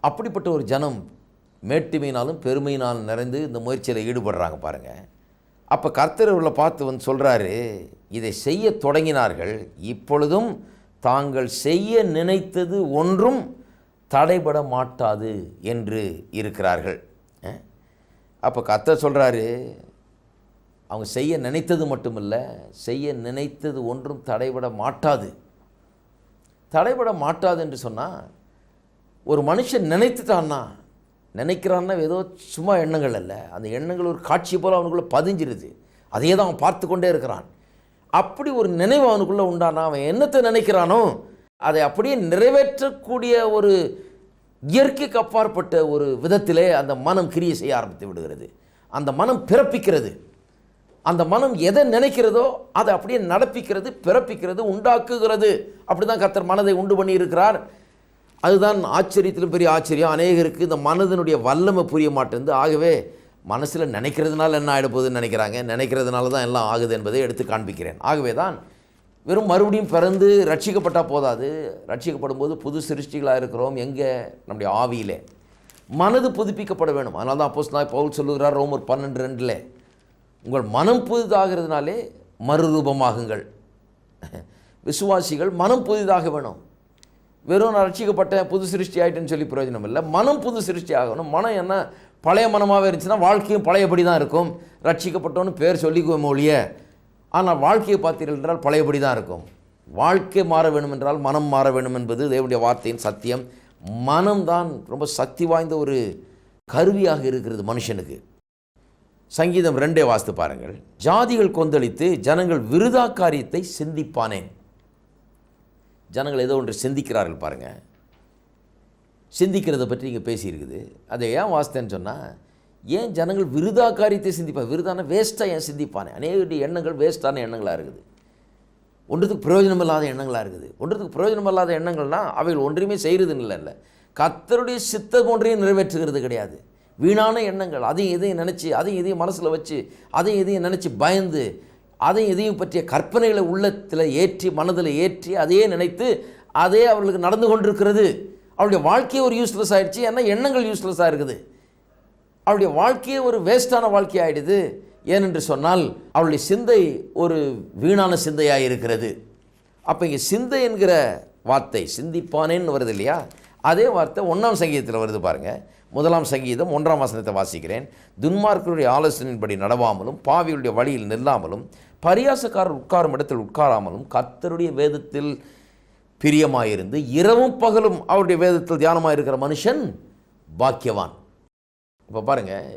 Speaker 2: அப்படிப்பட்ட ஒரு ஜனம் மேட்டுமையினாலும் பெருமையினாலும் நிறைந்து இந்த முயற்சியில் ஈடுபடுறாங்க பாருங்கள் அப்போ கர்த்தர் இவர்களை பார்த்து வந்து சொல்கிறாரு இதை செய்ய தொடங்கினார்கள் இப்பொழுதும் தாங்கள் செய்ய நினைத்தது ஒன்றும் தடைபட மாட்டாது என்று இருக்கிறார்கள் அப்போ கத்த சொல்கிறாரு அவங்க செய்ய நினைத்தது மட்டுமில்லை செய்ய நினைத்தது ஒன்றும் தடைபட மாட்டாது தடைபட மாட்டாது என்று சொன்னால் ஒரு மனுஷன் நினைத்துட்டான்னா நினைக்கிறான்னா ஏதோ சும்மா எண்ணங்கள் அல்ல அந்த எண்ணங்கள் ஒரு காட்சி போல் அவனுக்குள்ளே பதிஞ்சிருது அதையே தான் அவன் பார்த்து கொண்டே இருக்கிறான் அப்படி ஒரு நினைவு அவனுக்குள்ளே உண்டானா அவன் என்னத்தை நினைக்கிறானோ அதை அப்படியே நிறைவேற்றக்கூடிய ஒரு இயற்கைக்கு அப்பாற்பட்ட ஒரு விதத்திலே அந்த மனம் கிரியை செய்ய ஆரம்பித்து விடுகிறது அந்த மனம் பிறப்பிக்கிறது அந்த மனம் எதை நினைக்கிறதோ அதை அப்படியே நடப்பிக்கிறது பிறப்பிக்கிறது உண்டாக்குகிறது அப்படி தான் கத்தர் மனதை உண்டு பண்ணியிருக்கிறார் அதுதான் ஆச்சரியத்திலும் பெரிய ஆச்சரியம் அநேகருக்கு இந்த மனதினுடைய வல்லமை புரிய மாட்டேன் ஆகவே மனசில் நினைக்கிறதுனால என்ன ஆகிடப்போகுதுன்னு நினைக்கிறாங்க நினைக்கிறதுனால தான் எல்லாம் ஆகுது என்பதை எடுத்து காண்பிக்கிறேன் ஆகவே தான் வெறும் மறுபடியும் பிறந்து ரட்சிக்கப்பட்டால் போதாது ரட்சிக்கப்படும் போது புது சிருஷ்டிகளாக இருக்கிறோம் எங்கே நம்முடைய ஆவியிலே மனது புதுப்பிக்கப்பட வேணும் அதனால தான் அப்போஸ் நான் பவுல் சொல்லுகிறார் ரோமர் பன்னெண்டு ரெண்டில் உங்கள் மனம் புதிதாகிறதுனாலே மறுரூபமாகுங்கள் விசுவாசிகள் மனம் புதிதாக வேணும் வெறும் நான் ரட்சிக்கப்பட்டேன் புது சிருஷ்டி ஆகிட்டேன்னு சொல்லி பிரயோஜனம் இல்லை மனம் புது சிருஷ்டி ஆகணும் மனம் என்ன பழைய மனமாகவே இருந்துச்சுன்னா வாழ்க்கையும் பழையபடி தான் இருக்கும் ரட்சிக்கப்பட்டோன்னு பேர் சொல்லிக்குவோம் ஒழிய ஆனால் வாழ்க்கையை பார்த்தீர்கள் என்றால் பழையபடி தான் இருக்கும் வாழ்க்கை மாற வேண்டும் என்றால் மனம் மாற வேண்டும் என்பது தேவனுடைய வார்த்தையின் சத்தியம் மனம்தான் ரொம்ப சக்தி வாய்ந்த ஒரு கருவியாக இருக்கிறது மனுஷனுக்கு சங்கீதம் ரெண்டே வாஸ்து பாருங்கள் ஜாதிகள் கொந்தளித்து ஜனங்கள் விருதா காரியத்தை சிந்திப்பானேன் ஜனங்கள் ஏதோ ஒன்று சிந்திக்கிறார்கள் பாருங்கள் சிந்திக்கிறத பற்றி இங்கே பேசியிருக்குது அதை ஏன் வாசித்தேன்னு சொன்னால் ஏன் ஜனங்கள் விருதா காரியத்தை சிந்திப்பாங்க விருதான வேஸ்ட்டாக ஏன் சிந்திப்பானே அநேக எண்ணங்கள் வேஸ்ட்டான எண்ணங்களாக இருக்குது ஒன்றுத்துக்கு பிரயோஜனம் இல்லாத எண்ணங்களாக இருக்குது ஒன்றுத்துக்கு பிரயோஜனம் இல்லாத எண்ணங்கள்னால் அவைகள் ஒன்றையுமே செய்கிறதுன்னு இல்லை இல்லை கத்தருடைய சித்தம் ஒன்றையும் நிறைவேற்றுகிறது கிடையாது வீணான எண்ணங்கள் அதையும் இதையும் நினச்சி அதையும் இதையும் மனசில் வச்சு அதையும் இதையும் நினச்சி பயந்து அதையும் இதையும் பற்றிய கற்பனைகளை உள்ளத்தில் ஏற்றி மனதில் ஏற்றி அதையே நினைத்து அதே அவர்களுக்கு நடந்து கொண்டிருக்கிறது அவளுடைய வாழ்க்கையே ஒரு யூஸ்லெஸ் ஆகிடுச்சு ஏன்னா எண்ணங்கள் யூஸ்லெஸ்ஸாக இருக்குது அவளுடைய வாழ்க்கையே ஒரு வேஸ்டான வாழ்க்கை ஆகிடுது ஏனென்று சொன்னால் அவளுடைய சிந்தை ஒரு வீணான சிந்தையாக இருக்கிறது அப்போ இங்கே சிந்தை என்கிற வார்த்தை சிந்திப்பானேன்னு வருது இல்லையா அதே வார்த்தை ஒன்றாம் சங்கீதத்தில் வருது பாருங்கள் முதலாம் சங்கீதம் ஒன்றாம் வசனத்தை வாசிக்கிறேன் துன்மார்களுடைய ஆலோசனையின்படி நடவாமலும் பாவியுடைய வழியில் நில்லாமலும் பரியாசக்காரர் உட்காரும் இடத்தில் உட்காராமலும் கத்தருடைய வேதத்தில் பிரியமாயிருந்து இரவும் பகலும் அவருடைய வேதத்தில் தியானமாக இருக்கிற மனுஷன் பாக்கியவான் இப்போ பாருங்கள்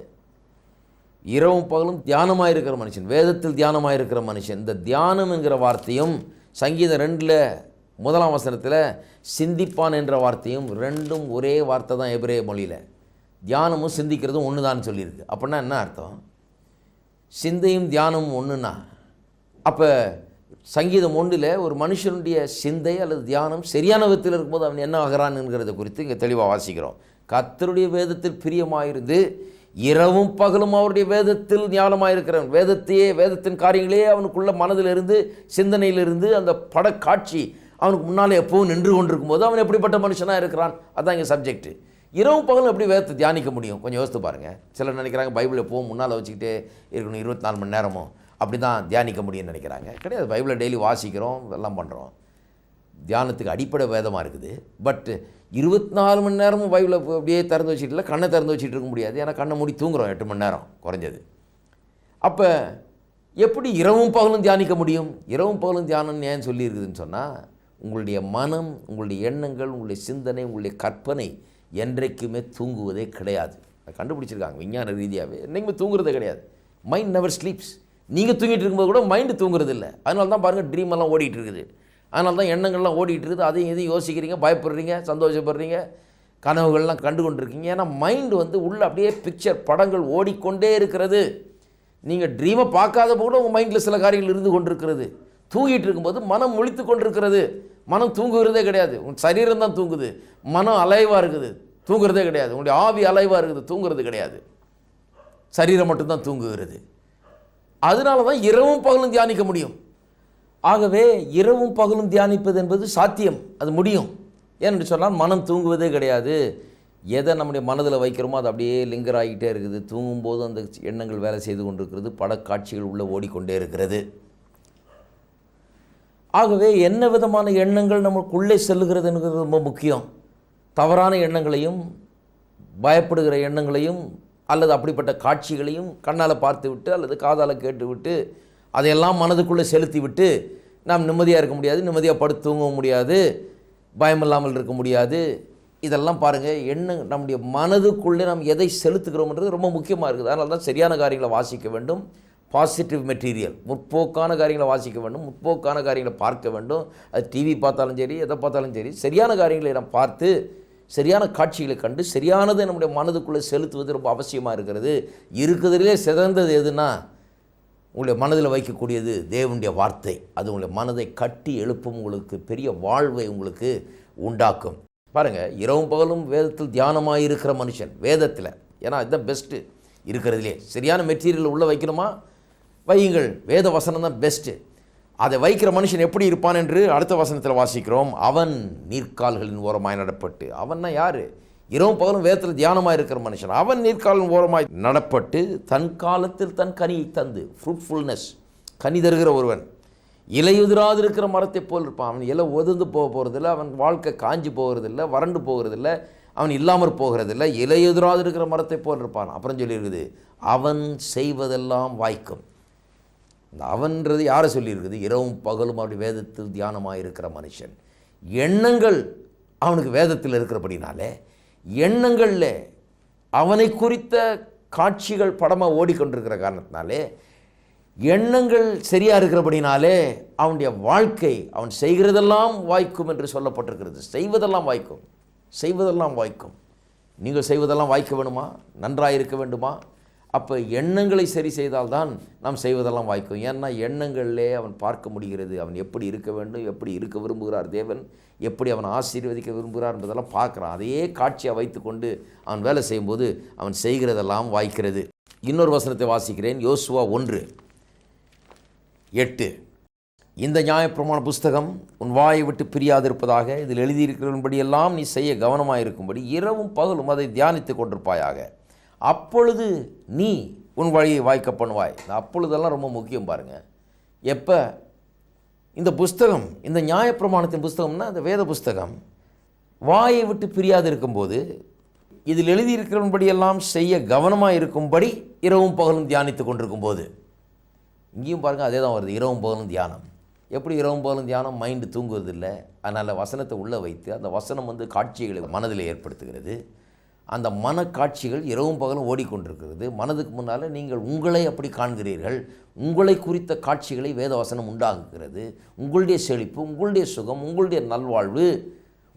Speaker 2: இரவும் பகலும் தியானமாக இருக்கிற மனுஷன் வேதத்தில் தியானமாக இருக்கிற மனுஷன் இந்த தியானம் என்கிற வார்த்தையும் சங்கீதம் ரெண்டில் முதலாம் வசனத்தில் சிந்திப்பான் என்ற வார்த்தையும் ரெண்டும் ஒரே வார்த்தை தான் எபிரே மொழியில் தியானமும் சிந்திக்கிறதும் ஒன்று தான் சொல்லியிருக்கு அப்படின்னா என்ன அர்த்தம் சிந்தையும் தியானமும் ஒன்றுன்னா அப்போ சங்கீதம் ஒன்றில் ஒரு மனுஷனுடைய சிந்தை அல்லது தியானம் சரியான விதத்தில் இருக்கும்போது அவன் என்ன ஆகிறான் என்கிறத குறித்து இங்கே தெளிவாக வாசிக்கிறோம் கத்தருடைய வேதத்தில் பிரியமாயிருந்து இரவும் பகலும் அவருடைய வேதத்தில் இருக்கிறவன் வேதத்தையே வேதத்தின் காரியங்களையே அவனுக்குள்ள மனதிலிருந்து சிந்தனையிலிருந்து அந்த படக்காட்சி அவனுக்கு முன்னால் எப்போவும் நின்று கொண்டிருக்கும் போது அவன் எப்படிப்பட்ட மனுஷனாக இருக்கிறான் அதான் இங்கே சப்ஜெக்ட் இரவும் பகலும் எப்படி வேதத்தை தியானிக்க முடியும் கொஞ்சம் யோசித்து பாருங்கள் சிலர் நினைக்கிறாங்க பைபிள் எப்போவும் முன்னால் வச்சுக்கிட்டே இருக்கணும் இருபத்தி நாலு மணி நேரமும் அப்படி தான் தியானிக்க முடியும்னு நினைக்கிறாங்க கிடையாது பைபிளை டெய்லி வாசிக்கிறோம் எல்லாம் பண்ணுறோம் தியானத்துக்கு அடிப்படை வேதமாக இருக்குது பட் இருபத்தி நாலு மணி நேரமும் பைபிளை அப்படியே திறந்து வச்சுட்டு இல்லை கண்ணை திறந்து வச்சுட்டு இருக்க முடியாது ஏன்னா கண்ணை மூடி தூங்குறோம் எட்டு மணி நேரம் குறைஞ்சது அப்போ எப்படி இரவும் பகலும் தியானிக்க முடியும் இரவும் பகலும் தியானம் ஏன் சொல்லியிருக்குதுன்னு சொன்னால் உங்களுடைய மனம் உங்களுடைய எண்ணங்கள் உங்களுடைய சிந்தனை உங்களுடைய கற்பனை என்றைக்குமே தூங்குவதே கிடையாது கண்டுபிடிச்சிருக்காங்க விஞ்ஞான ரீதியாகவே என்றைக்குமே தூங்குறதே கிடையாது மைண்ட் நெவர் ஸ்லீப்ஸ் நீங்கள் தூங்கிட்டு இருக்கும்போது கூட மைண்டு தூங்குறது இல்லை அதனால தான் பாருங்கள் ட்ரீம் எல்லாம் ஓடிட்டு இருக்குது அதனால தான் எண்ணங்கள்லாம் ஓடிட்டு இருக்குது அதையும் இதையும் யோசிக்கிறீங்க பயப்படுறீங்க சந்தோஷப்படுறீங்க கனவுகள்லாம் கண்டு இருக்கீங்க ஏன்னா மைண்டு வந்து உள்ளே அப்படியே பிக்சர் படங்கள் ஓடிக்கொண்டே இருக்கிறது நீங்கள் ட்ரீமை பார்க்காத கூட உங்கள் மைண்டில் சில காரியங்கள் இருந்து கொண்டிருக்கிறது தூங்கிட்டு இருக்கும்போது மனம் முழித்து கொண்டிருக்கிறது மனம் தூங்குகிறதே கிடையாது உன் சரீரம் தான் தூங்குது மனம் அலைவாக இருக்குது தூங்குறதே கிடையாது உங்களுடைய ஆவி அலைவாக இருக்குது தூங்குறது கிடையாது சரீரம் மட்டும்தான் தூங்குகிறது அதனால தான் இரவும் பகலும் தியானிக்க முடியும் ஆகவே இரவும் பகலும் தியானிப்பது என்பது சாத்தியம் அது முடியும் ஏன்னு சொன்னால் மனம் தூங்குவதே கிடையாது எதை நம்முடைய மனதில் வைக்கிறோமோ அது அப்படியே லிங்கர் ஆகிட்டே இருக்குது தூங்கும்போது அந்த எண்ணங்கள் வேலை செய்து கொண்டிருக்கிறது படக்காட்சிகள் உள்ளே ஓடிக்கொண்டே இருக்கிறது ஆகவே என்ன விதமான எண்ணங்கள் நமக்குள்ளே செல்லுகிறது ரொம்ப முக்கியம் தவறான எண்ணங்களையும் பயப்படுகிற எண்ணங்களையும் அல்லது அப்படிப்பட்ட காட்சிகளையும் கண்ணால் பார்த்து விட்டு அல்லது காதால் கேட்டுவிட்டு அதையெல்லாம் மனதுக்குள்ளே செலுத்தி விட்டு நாம் நிம்மதியாக இருக்க முடியாது நிம்மதியாக படுத்து முடியாது பயம் இல்லாமல் இருக்க முடியாது இதெல்லாம் பாருங்கள் என்ன நம்முடைய மனதுக்குள்ளே நாம் எதை செலுத்துக்கிறோம்ன்றது ரொம்ப முக்கியமாக இருக்குது அதனால தான் சரியான காரியங்களை வாசிக்க வேண்டும் பாசிட்டிவ் மெட்டீரியல் முற்போக்கான காரியங்களை வாசிக்க வேண்டும் முற்போக்கான காரியங்களை பார்க்க வேண்டும் அது டிவி பார்த்தாலும் சரி எதை பார்த்தாலும் சரி சரியான காரியங்களை நாம் பார்த்து சரியான காட்சிகளை கண்டு சரியானதை நம்முடைய மனதுக்குள்ளே செலுத்துவது ரொம்ப அவசியமாக இருக்கிறது இருக்கிறதுலே சிறந்தது எதுனா உங்களுடைய மனதில் வைக்கக்கூடியது தேவனுடைய வார்த்தை அது உங்களுடைய மனதை கட்டி எழுப்பும் உங்களுக்கு பெரிய வாழ்வை உங்களுக்கு உண்டாக்கும் பாருங்கள் இரவும் பகலும் வேதத்தில் தியானமாக இருக்கிற மனுஷன் வேதத்தில் ஏன்னா இதுதான் பெஸ்ட்டு இருக்கிறதுலே சரியான மெட்டீரியல் உள்ளே வைக்கணுமா வையுங்கள் வேத வசனம் தான் பெஸ்ட்டு அதை வைக்கிற மனுஷன் எப்படி இருப்பான் என்று அடுத்த வசனத்தில் வாசிக்கிறோம் அவன் நீர்க்கால்களின் ஓரமாய் நடப்பட்டு அவன்னா யார் இரவும் பகலும் வேதத்தில் தியானமாக இருக்கிற மனுஷன் அவன் நீர்க்காலின் ஓரமாய் நடப்பட்டு தன் காலத்தில் தன் கனியை தந்து ஃப்ரூட்ஃபுல்னஸ் கனி தருகிற ஒருவன் இலையுதிராது இருக்கிற மரத்தை போல் இருப்பான் அவன் இலை ஒதுந்து போக போகிறதில்லை அவன் வாழ்க்கை காஞ்சி போகிறதில்ல வறண்டு போகிறதில்ல அவன் இல்லாமல் போகிறதில்ல இலையுதிராது இருக்கிற மரத்தை போல் இருப்பான் அப்புறம் சொல்லியிருக்குது அவன் செய்வதெல்லாம் வாய்க்கும் இந்த அவன்றது யாரை சொல்லியிருக்குது இரவும் பகலும் அப்படி வேதத்தில் தியானமாக இருக்கிற மனுஷன் எண்ணங்கள் அவனுக்கு வேதத்தில் இருக்கிறபடினாலே எண்ணங்களில் அவனை குறித்த காட்சிகள் படமாக ஓடிக்கொண்டிருக்கிற காரணத்தினாலே எண்ணங்கள் சரியாக இருக்கிறபடினாலே அவனுடைய வாழ்க்கை அவன் செய்கிறதெல்லாம் வாய்க்கும் என்று சொல்லப்பட்டிருக்கிறது செய்வதெல்லாம் வாய்க்கும் செய்வதெல்லாம் வாய்க்கும் நீங்கள் செய்வதெல்லாம் வாய்க்க வேணுமா நன்றாக இருக்க வேண்டுமா அப்போ எண்ணங்களை சரி செய்தால்தான் நாம் செய்வதெல்லாம் வாய்க்கும் ஏன்னா எண்ணங்களிலே அவன் பார்க்க முடிகிறது அவன் எப்படி இருக்க வேண்டும் எப்படி இருக்க விரும்புகிறார் தேவன் எப்படி அவன் ஆசீர்வதிக்க விரும்புகிறார் என்பதெல்லாம் பார்க்குறான் அதையே காட்சியாக வைத்துக்கொண்டு அவன் வேலை செய்யும்போது அவன் செய்கிறதெல்லாம் வாய்க்கிறது இன்னொரு வசனத்தை வாசிக்கிறேன் யோசுவா ஒன்று எட்டு இந்த நியாயப்பிரமாண புஸ்தகம் உன் வாயை விட்டு பிரியாதிருப்பதாக இதில் எழுதியிருக்கிறபடியெல்லாம் நீ செய்ய கவனமாக இருக்கும்படி இரவும் பகலும் அதை தியானித்து கொண்டிருப்பாயாக அப்பொழுது நீ உன் வழியை வாய்க்க பண்ணுவாய் இந்த அப்பொழுதெல்லாம் ரொம்ப முக்கியம் பாருங்கள் எப்போ இந்த புஸ்தகம் இந்த நியாயப்பிரமாணத்தின் புஸ்தகம்னா இந்த வேத புஸ்தகம் வாயை விட்டு பிரியாது இருக்கும்போது இதில் எழுதியிருக்கிறபடியெல்லாம் செய்ய கவனமாக இருக்கும்படி இரவும் பகலும் தியானித்து கொண்டிருக்கும்போது இங்கேயும் பாருங்கள் அதே தான் வருது இரவும் பகலும் தியானம் எப்படி இரவும் பகலும் தியானம் மைண்டு தூங்குவதில்லை அதனால் வசனத்தை உள்ளே வைத்து அந்த வசனம் வந்து காட்சிகளை மனதில் ஏற்படுத்துகிறது அந்த மன காட்சிகள் இரவும் பகலும் ஓடிக்கொண்டிருக்கிறது மனதுக்கு முன்னால் நீங்கள் உங்களை அப்படி காண்கிறீர்கள் உங்களை குறித்த காட்சிகளை வேதவசனம் உண்டாகுகிறது உங்களுடைய செழிப்பு உங்களுடைய சுகம் உங்களுடைய நல்வாழ்வு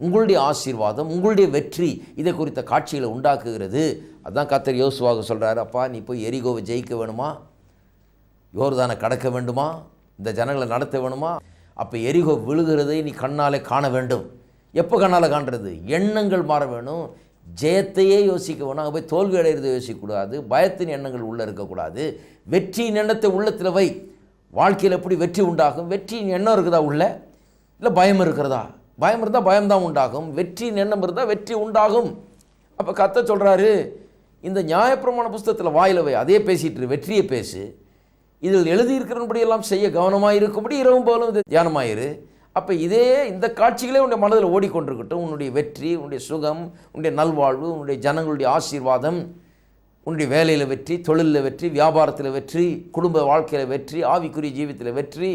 Speaker 2: உங்களுடைய ஆசீர்வாதம் உங்களுடைய வெற்றி இதை குறித்த காட்சிகளை உண்டாக்குகிறது அதுதான் கத்தர் யோசுவாக சொல்கிறார் அப்பா நீ போய் எரிகோவை ஜெயிக்க வேணுமா யோர்தானை கடக்க வேண்டுமா இந்த ஜனங்களை நடத்த வேணுமா அப்போ எரிகோ விழுகிறதை நீ கண்ணாலே காண வேண்டும் எப்போ கண்ணால் காண்றது எண்ணங்கள் மாற வேணும் ஜெயத்தையே யோசிக்க வேணும் அங்கே போய் தோல்வி அடையிறத யோசிக்கக்கூடாது பயத்தின் எண்ணங்கள் உள்ளே இருக்கக்கூடாது வெற்றியின் எண்ணத்தை உள்ளத்தில் வை வாழ்க்கையில் எப்படி வெற்றி உண்டாகும் வெற்றியின் எண்ணம் இருக்குதா உள்ள இல்லை பயம் இருக்கிறதா பயம் இருந்தால் பயம்தான் உண்டாகும் வெற்றியின் எண்ணம் இருந்தால் வெற்றி உண்டாகும் அப்போ கத்த சொல்கிறாரு இந்த நியாயப்பிரமாண புஸ்தகத்தில் வாயில் வை அதே பேசிட்டு வெற்றியை பேசு இதில் எழுதியிருக்கிறபடியெல்லாம் செய்ய கவனமாக இருக்கும்படி இரவும் போலும் இது தியானமாயிரு அப்போ இதே இந்த காட்சிகளே உன்னுடைய மனதில் ஓடிக்கொண்டிருக்கட்டும் உன்னுடைய வெற்றி உன்னுடைய சுகம் உன்னுடைய நல்வாழ்வு உன்னுடைய ஜனங்களுடைய ஆசீர்வாதம் உன்னுடைய வேலையில் வெற்றி தொழிலில் வெற்றி வியாபாரத்தில் வெற்றி குடும்ப வாழ்க்கையில் வெற்றி ஆவிக்குரிய ஜீவித்தில் வெற்றி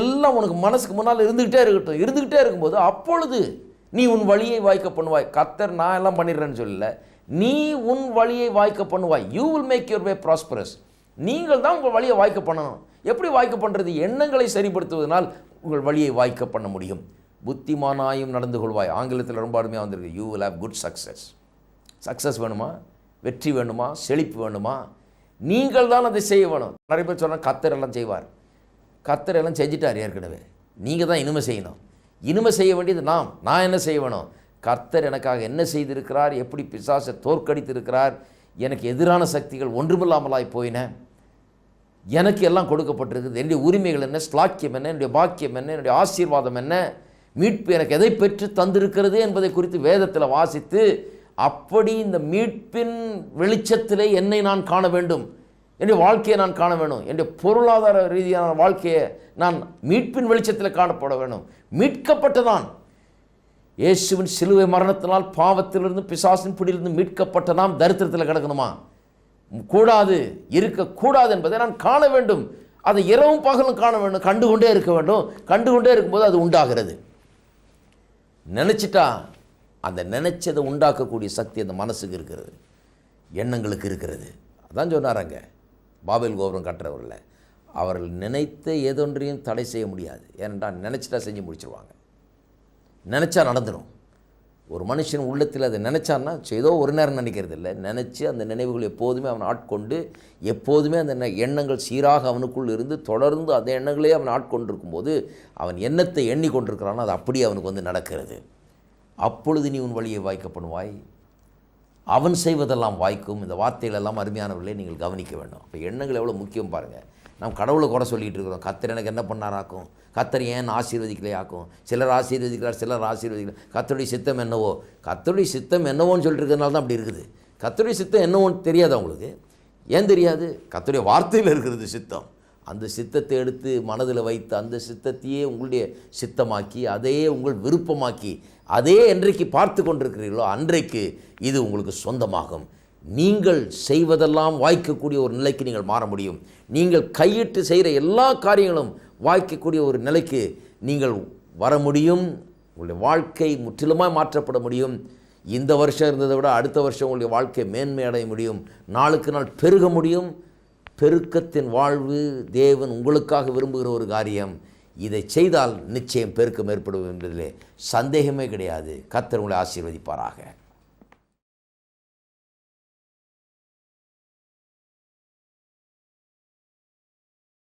Speaker 2: எல்லாம் உனக்கு மனசுக்கு முன்னால் இருந்துக்கிட்டே இருக்கட்டும் இருந்துக்கிட்டே இருக்கும்போது அப்பொழுது நீ உன் வழியை வாய்க்க பண்ணுவாய் கத்தர் நான் எல்லாம் பண்ணிடுறேன்னு சொல்லல நீ உன் வழியை வாய்க்க பண்ணுவாய் you will make your way prosperous நீங்கள் தான் உங்கள் வழியை வாய்க்க பண்ணணும் எப்படி வாய்க்க பண்ணுறது எண்ணங்களை சரிப்படுத்துவதனால் உங்கள் வழியை வாய்க்க பண்ண முடியும் புத்திமானாயும் நடந்து கொள்வாய் ஆங்கிலத்தில் ரொம்ப அருமையாக வந்திருக்கு you will have good success success வேணுமா வெற்றி வேணுமா செழிப்பு வேணுமா நீங்கள் தான் அதை செய்ய வேணும் நிறைய பேர் சொன்னால் கத்தர் எல்லாம் செய்வார் கத்தர் எல்லாம் செஞ்சிட்டார் ஏற்கனவே நீங்கள் தான் இனிமே செய்யணும் இனிமே செய்ய வேண்டியது நாம் நான் என்ன செய்ய வேணும் கர்த்தர் எனக்காக என்ன செய்திருக்கிறார் எப்படி பிசாசை தோற்கடித்திருக்கிறார் எனக்கு எதிரான சக்திகள் ஒன்றுமில்லாமலாய் போயின எனக்கு எல்லாம் கொடுக்கப்பட்டிருக்குது என்னுடைய உரிமைகள் என்ன ஸ்லாக்கியம் என்ன என்னுடைய பாக்கியம் என்ன என்னுடைய ஆசீர்வாதம் என்ன மீட்பு எனக்கு எதை பெற்று தந்திருக்கிறது என்பதை குறித்து வேதத்தில் வாசித்து அப்படி இந்த மீட்பின் வெளிச்சத்திலே என்னை நான் காண வேண்டும் என்னுடைய வாழ்க்கையை நான் காண வேணும் என்னுடைய பொருளாதார ரீதியான வாழ்க்கையை நான் மீட்பின் வெளிச்சத்தில் காணப்பட வேணும் மீட்கப்பட்டதான் இயேசுவின் சிலுவை மரணத்தினால் பாவத்திலிருந்து பிசாசின் பிடியிலிருந்து மீட்கப்பட்ட நாம் தரித்திரத்தில் கிடக்கணுமா கூடாது இருக்கக்கூடாது என்பதை நான் காண வேண்டும் அதை இரவும் பகலும் காண வேண்டும் கண்டுகொண்டே இருக்க வேண்டும் கண்டுகொண்டே இருக்கும்போது அது உண்டாகிறது நினச்சிட்டா அந்த நினச்சதை உண்டாக்கக்கூடிய சக்தி அந்த மனசுக்கு இருக்கிறது எண்ணங்களுக்கு இருக்கிறது அதான் சொன்னார் அங்கே பாபேல் கோபுரம் கட்டுறவர்கள் அவர்கள் நினைத்த ஏதொன்றையும் தடை செய்ய முடியாது ஏனென்றால் நினச்சிட்டா செஞ்சு முடிச்சிருவாங்க நினச்சா நடந்துடும் ஒரு மனுஷன் உள்ளத்தில் அதை நினச்சான்னா ஏதோ ஒரு நேரம் நினைக்கிறது இல்லை நினச்சி அந்த நினைவுகள் எப்போதுமே அவன் ஆட்கொண்டு எப்போதுமே அந்த எண்ணங்கள் சீராக அவனுக்குள் இருந்து தொடர்ந்து அந்த எண்ணங்களே அவன் ஆட்கொண்டிருக்கும்போது அவன் எண்ணத்தை எண்ணிக்கொண்டிருக்கிறானோ அது அப்படியே அவனுக்கு வந்து நடக்கிறது அப்பொழுது நீ உன் வழியை வாய்க்கப்படுவாய் அவன் செய்வதெல்லாம் வாய்க்கும் இந்த வார்த்தைகளெல்லாம் அருமையானவர்களே நீங்கள் கவனிக்க வேண்டும் அப்போ எண்ணங்கள் எவ்வளோ முக்கியம் பாருங்கள் நம்ம கடவுளை கூட சொல்லிகிட்டு இருக்கிறோம் கத்தர் எனக்கு என்ன பண்ணாராக்கும் கத்தர் ஏன் ஆக்கும் சிலர் ஆசீர்வதிக்கிறார் சிலர் ஆசீர்வதிக்கிறார் கத்தருடைய சித்தம் என்னவோ கத்தருடைய சித்தம் என்னவோன்னு சொல்லிட்டு இருக்கிறதுனால தான் அப்படி இருக்குது கத்தருடைய சித்தம் என்னவோன்னு தெரியாது அவங்களுக்கு ஏன் தெரியாது கத்தருடைய வார்த்தையில் இருக்கிறது சித்தம் அந்த சித்தத்தை எடுத்து மனதில் வைத்து அந்த சித்தத்தையே உங்களுடைய சித்தமாக்கி அதையே உங்கள் விருப்பமாக்கி அதே என்றைக்கு பார்த்து கொண்டிருக்கிறீர்களோ அன்றைக்கு இது உங்களுக்கு சொந்தமாகும் நீங்கள் செய்வதெல்லாம் வாய்க்கக்கூடிய ஒரு நிலைக்கு நீங்கள் மாற முடியும் நீங்கள் கையிட்டு செய்கிற எல்லா காரியங்களும் வாய்க்கக்கூடிய ஒரு நிலைக்கு நீங்கள் வர முடியும் உங்களுடைய வாழ்க்கை முற்றிலுமாக மாற்றப்பட முடியும் இந்த வருஷம் இருந்ததை விட அடுத்த வருஷம் உங்களுடைய வாழ்க்கை மேன்மை அடைய முடியும் நாளுக்கு நாள் பெருக முடியும் பெருக்கத்தின் வாழ்வு தேவன் உங்களுக்காக விரும்புகிற ஒரு காரியம் இதை செய்தால் நிச்சயம் பெருக்கம் ஏற்படும் என்பதிலே சந்தேகமே கிடையாது கத்தர் உங்களை ஆசீர்வதிப்பாராக